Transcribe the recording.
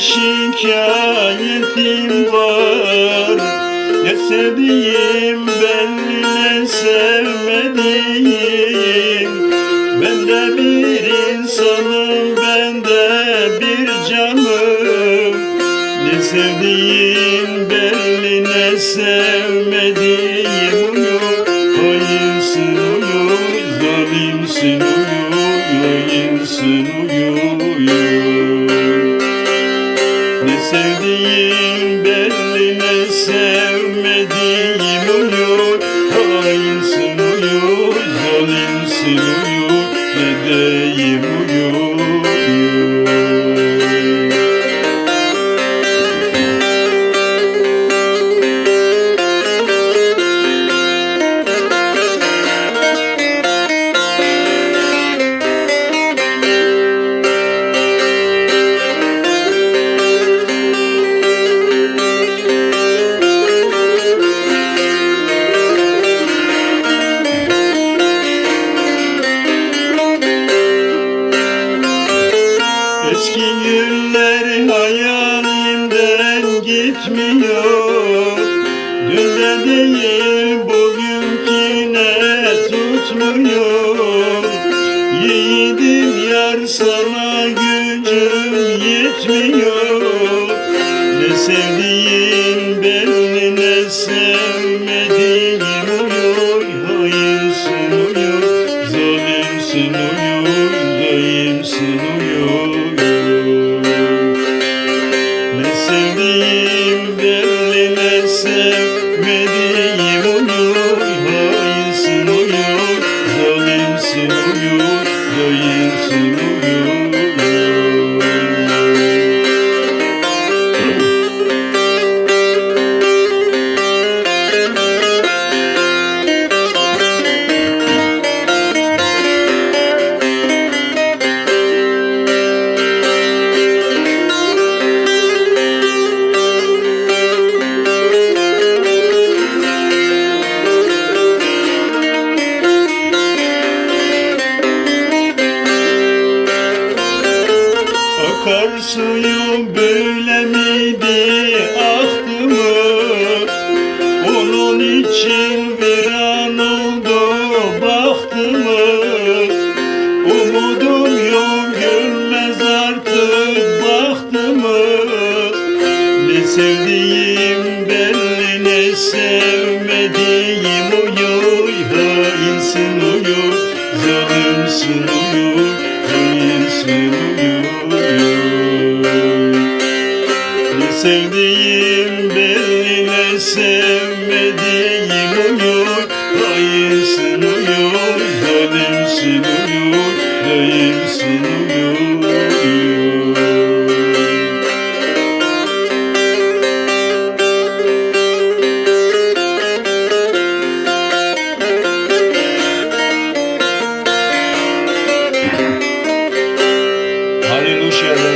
şikayetim var. Ne sevdiğim belli ne sevmediğim. Ben de bir insanım ben de bir canım. Ne sevdiğim belli ne sevmediğim uyu. Hainsin uyu zalimsin uyu Hainsin uyu. Gitmiyor Dün de değil bugünküne tutmuyor. Yiğidim yar sana gücüm yetmiyor. Ne sevdiğim belli ne sevmediğim 这一世悠悠 suyum böyle miydi aktı mı? Onun için bir an oldu baktımı Umudum yok gülmez artık baktımı Ne sevdiğim belli ne sevmediğim uyuyor. Hainsin uyuyor, zalimsin uyuyor Sevdiğim benimle sevmediğim uyur. Dayımsın uyur, zalimsin uyur Dayımsın uyur, uyur. Hallelujah.